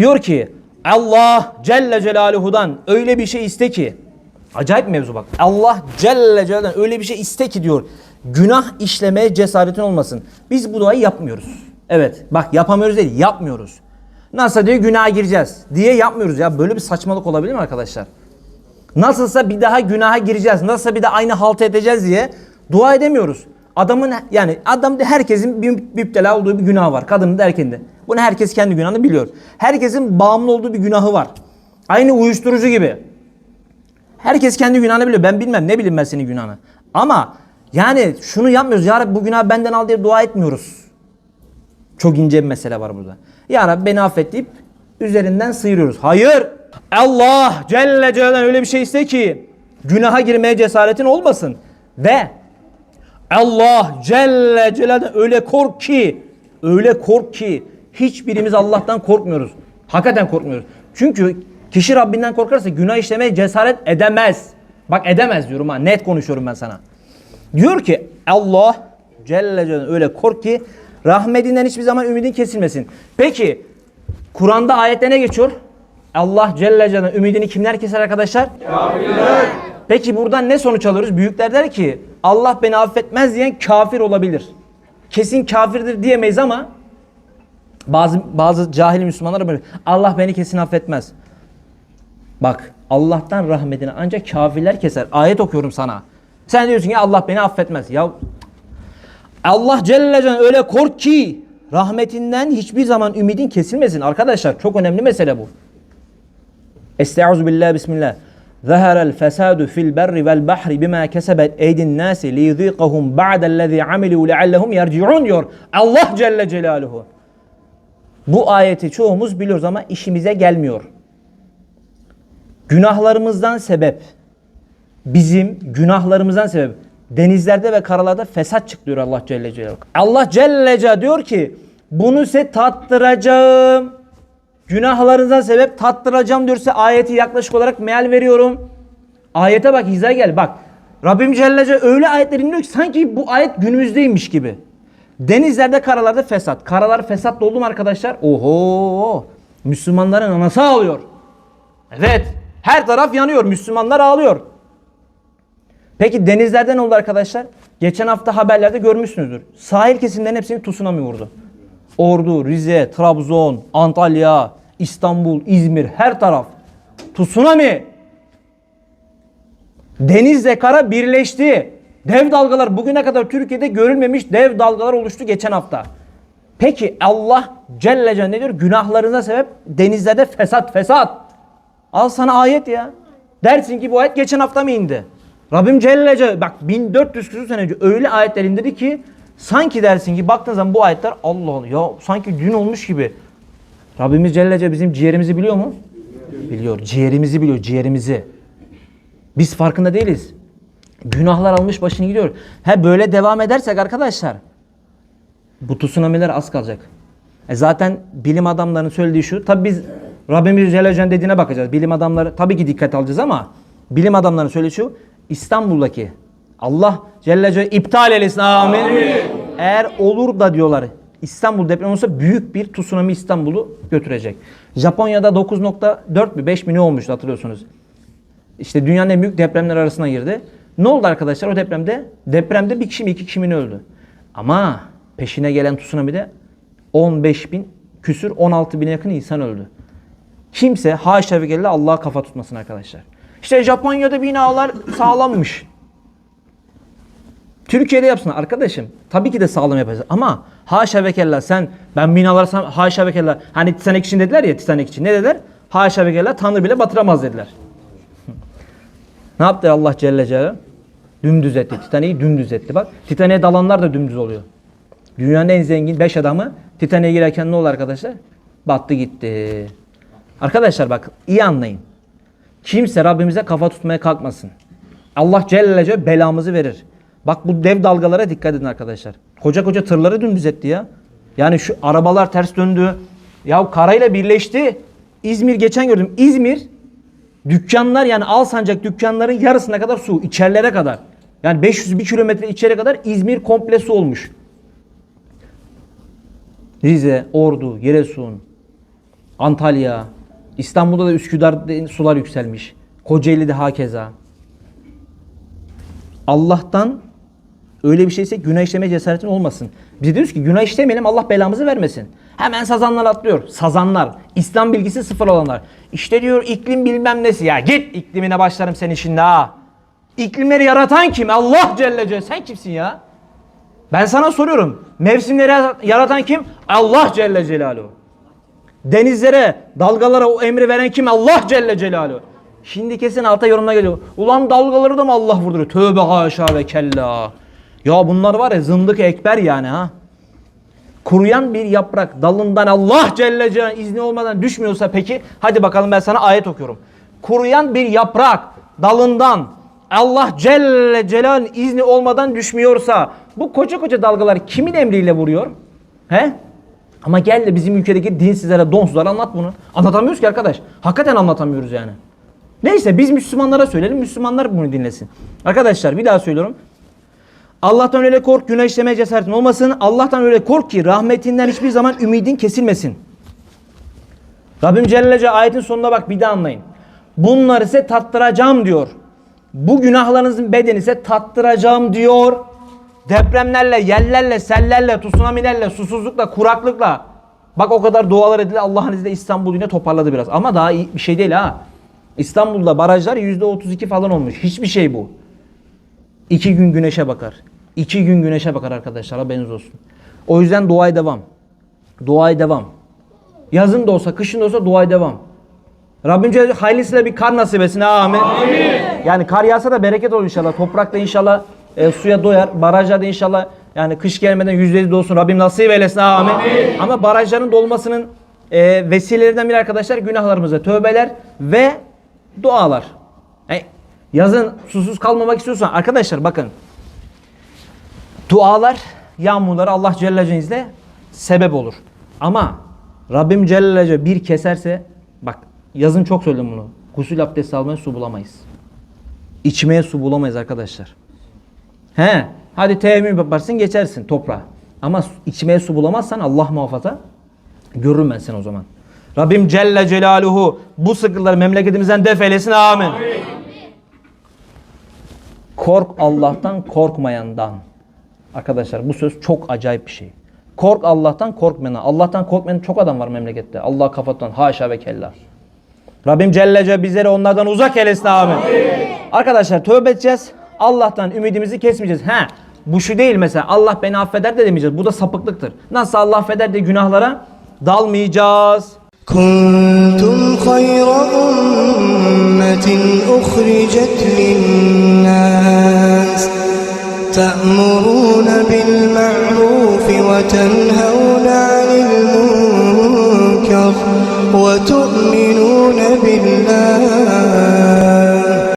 Diyor ki Allah Celle Celaluhu'dan öyle bir şey iste ki acayip mevzu bak. Allah Celle Celaluhu'dan öyle bir şey iste ki diyor günah işlemeye cesaretin olmasın. Biz bu duayı yapmıyoruz. Evet bak yapamıyoruz değil yapmıyoruz. Nasıl diyor günaha gireceğiz diye yapmıyoruz ya. Böyle bir saçmalık olabilir mi arkadaşlar? Nasılsa bir daha günaha gireceğiz. Nasılsa bir de aynı halt edeceğiz diye dua edemiyoruz. Adamın yani adamda herkesin bir müptela olduğu bir günah var. Kadının da erkeğin de. Bunu herkes kendi günahını biliyor. Herkesin bağımlı olduğu bir günahı var. Aynı uyuşturucu gibi. Herkes kendi günahını biliyor. Ben bilmem. Ne bileyim ben senin günahını. Ama yani şunu yapmıyoruz. Ya Rabbi bu günahı benden al diye dua etmiyoruz. Çok ince bir mesele var burada. Ya Rabbi beni affet deyip üzerinden sıyırıyoruz. Hayır. Allah Celle Celaluhu öyle bir şey iste ki günaha girmeye cesaretin olmasın. Ve Allah Celle Celaluhu öyle kork ki öyle kork ki hiçbirimiz Allah'tan korkmuyoruz. Hakikaten korkmuyoruz. Çünkü kişi Rabbinden korkarsa günah işlemeye cesaret edemez. Bak edemez diyorum ha net konuşuyorum ben sana. Diyor ki Allah Celle Celaluhu öyle kork ki rahmetinden hiçbir zaman ümidin kesilmesin. Peki Kur'an'da ayette ne geçiyor? Allah Celle Celaluhu ümidini kimler keser arkadaşlar? Peki buradan ne sonuç alıyoruz? Büyükler der ki Allah beni affetmez diyen kafir olabilir. Kesin kafirdir diyemeyiz ama bazı bazı cahil Müslümanlar böyle Allah beni kesin affetmez. Bak Allah'tan rahmetini ancak kafirler keser. Ayet okuyorum sana. Sen diyorsun ki Allah beni affetmez. Ya Allah Celle Celaluhu öyle kork ki rahmetinden hiçbir zaman ümidin kesilmesin. Arkadaşlar çok önemli mesele bu. Estaizu billah bismillah. Zahara'l fesadu fil berri vel bahri bima kesebet eydin nasi li yudikahum ba'dellezî amilu leallehum yerciun diyor. Allah Celle Celaluhu. Bu ayeti çoğumuz biliyoruz ama işimize gelmiyor. Günahlarımızdan sebep bizim günahlarımızdan sebep denizlerde ve karalarda fesat çık diyor Allah Celle Celaluhu. Allah Celle Celaluhu diyor ki bunu size tattıracağım. Günahlarınızdan sebep tattıracağım diyorsa ayeti yaklaşık olarak meal veriyorum. Ayete bak hizaya gel bak. Rabbim Celle Celaluhu öyle ayetler indiriyor ki sanki bu ayet günümüzdeymiş gibi. Denizlerde karalarda fesat. Karalar fesat doldu mu arkadaşlar? Oho! Müslümanların anası ağlıyor. Evet. Her taraf yanıyor. Müslümanlar ağlıyor. Peki denizlerde ne oldu arkadaşlar? Geçen hafta haberlerde görmüşsünüzdür. Sahil kesimlerin hepsini tsunami vurdu. Ordu, Rize, Trabzon, Antalya, İstanbul, İzmir her taraf. Tsunami. Denizle kara birleşti. Dev dalgalar bugüne kadar Türkiye'de görülmemiş dev dalgalar oluştu geçen hafta. Peki Allah Celle Celle diyor? Günahlarına sebep denizlerde fesat fesat. Al sana ayet ya. Dersin ki bu ayet geçen hafta mı indi? Rabbim Celle Celle bak 1400 küsur sene önce öyle ayetler indirdi ki sanki dersin ki baktığın zaman bu ayetler Allah Allah ya sanki dün olmuş gibi. Rabbimiz Celle Celle bizim ciğerimizi biliyor mu? Biliyor. Ciğerimizi biliyor. Ciğerimizi. Biz farkında değiliz. Günahlar almış başını gidiyor. He böyle devam edersek arkadaşlar bu tsunamiler az kalacak. E zaten bilim adamlarının söylediği şu. Tabi biz Rabbimiz Celle dediğine bakacağız. Bilim adamları tabii ki dikkat alacağız ama bilim adamlarının söylediği şu. İstanbul'daki Allah Celle Celle iptal eylesin. Amin. Eğer olur da diyorlar İstanbul depremi olursa büyük bir tsunami İstanbul'u götürecek. Japonya'da 9.4 mü 5 mi ne olmuştu hatırlıyorsunuz. İşte dünyanın en büyük depremler arasına girdi. Ne oldu arkadaşlar o depremde? Depremde bir kişi mi iki kişi mi öldü? Ama peşine gelen tsunami'de 15 bin küsür 16 bine yakın insan öldü. Kimse haşa ve Allah'a kafa tutmasın arkadaşlar. İşte Japonya'da binalar sağlammış. Türkiye'de yapsın arkadaşım. Tabii ki de sağlam yapacağız ama haşa ve kella sen ben binalar sam- haşa ve kella hani Titanic için dediler ya Titanic için ne dediler? Haşa ve kella Tanrı bile batıramaz dediler. Ne yaptı Allah Celle Celaluhu? Dümdüz etti. Titanic'i dümdüz etti. Bak Titanic'e dalanlar da dümdüz oluyor. Dünyanın en zengin 5 adamı Titanic'e girerken ne oldu arkadaşlar? Battı gitti. Arkadaşlar bak iyi anlayın. Kimse Rabbimize kafa tutmaya kalkmasın. Allah Celle Celle belamızı verir. Bak bu dev dalgalara dikkat edin arkadaşlar. Koca koca tırları dümdüz etti ya. Yani şu arabalar ters döndü. Ya karayla birleşti. İzmir geçen gördüm. İzmir dükkanlar yani Alsancak dükkanların yarısına kadar su. içerilere kadar. Yani 500 bir kilometre içeri kadar İzmir komple su olmuş. Rize, Ordu, Giresun, Antalya, İstanbul'da da Üsküdar'da sular yükselmiş. Kocaeli'de hakeza. Allah'tan öyle bir şeyse günah işleme cesaretin olmasın. Biz diyoruz ki günah işlemeyelim Allah belamızı vermesin. Hemen sazanlar atlıyor. Sazanlar. İslam bilgisi sıfır olanlar. İşte diyor iklim bilmem nesi. Ya git iklimine başlarım senin şimdi ha. İklimleri yaratan kim? Allah Celle Celle. Sen kimsin ya? Ben sana soruyorum. Mevsimleri yaratan kim? Allah Celle Celaluhu. Denizlere, dalgalara o emri veren kim? Allah Celle Celaluhu. Şimdi kesin alta yorumuna geliyor. Ulan dalgaları da mı Allah vurduruyor? Tövbe haşa ve kella. Ya bunlar var ya zındık ekber yani ha. Kuruyan bir yaprak dalından Allah Celle Celaluhu izni olmadan düşmüyorsa peki hadi bakalım ben sana ayet okuyorum. Kuruyan bir yaprak dalından Allah Celle Celaluhu'nun izni olmadan düşmüyorsa bu koca koca dalgalar kimin emriyle vuruyor? He? Ama gel de bizim ülkedeki dinsizlere, donsuzlara anlat bunu. Anlatamıyoruz ki arkadaş. Hakikaten anlatamıyoruz yani. Neyse biz Müslümanlara söyleyelim. Müslümanlar bunu dinlesin. Arkadaşlar bir daha söylüyorum. Allah'tan öyle kork, günah işlemeye cesaretin olmasın. Allah'tan öyle kork ki rahmetinden hiçbir zaman ümidin kesilmesin. Rabbim Celle Celle ayetin sonuna bak bir daha anlayın. Bunları size tattıracağım diyor. Bu günahlarınızın bedeni ise tattıracağım diyor. Depremlerle, yellerle, sellerle, tsunamilerle, susuzlukla, kuraklıkla. Bak o kadar dualar edildi. Allah'ın izniyle İstanbul yine toparladı biraz. Ama daha iyi bir şey değil ha. İstanbul'da barajlar %32 falan olmuş. Hiçbir şey bu. İki gün güneşe bakar. İki gün güneşe bakar arkadaşlar haberiniz olsun. O yüzden duaya devam. Duaya devam. Yazın da olsa, kışın da olsa duaya devam. Rabbim Celle hayırlısıyla bir kar nasip etsin. Amin. Yani kar yağsa da bereket olur inşallah. Toprak da inşallah e, suya doyar. Barajlar da inşallah yani kış gelmeden yüzde dolsun. Rabbim nasip eylesin. Amin. Ama barajların dolmasının e, vesilelerinden biri arkadaşlar günahlarımıza tövbeler ve dualar. E, yazın susuz kalmamak istiyorsan arkadaşlar bakın. Dualar yağmurları Allah Celle Celle'yle sebep olur. Ama Rabbim Celle Celle bir keserse bak yazın çok söyledim bunu. Gusül abdesti almaya su bulamayız. İçmeye su bulamayız arkadaşlar. He, hadi teyemmüm yaparsın geçersin toprağa. Ama içmeye su bulamazsan Allah muhafaza görürüm ben seni o zaman. Rabbim Celle Celaluhu bu sıkıntıları memleketimizden def eylesin amin. Kork Allah'tan korkmayandan. Arkadaşlar bu söz çok acayip bir şey. Kork Allah'tan korkmena. Allah'tan korkmayan çok adam var memlekette. Allah kafattan haşa ve kella. Rabbim Cellece bizleri onlardan uzak eylesin abi. Arkadaşlar tövbe edeceğiz. Allah'tan ümidimizi kesmeyeceğiz. He bu şu değil mesela Allah beni affeder de demeyeceğiz. Bu da sapıklıktır. Nasıl Allah affeder de günahlara dalmayacağız. Kuntum hayra ummetin uhricet linnas te'murun بالمعروف وتنهون عن المنكر وتؤمنون بالله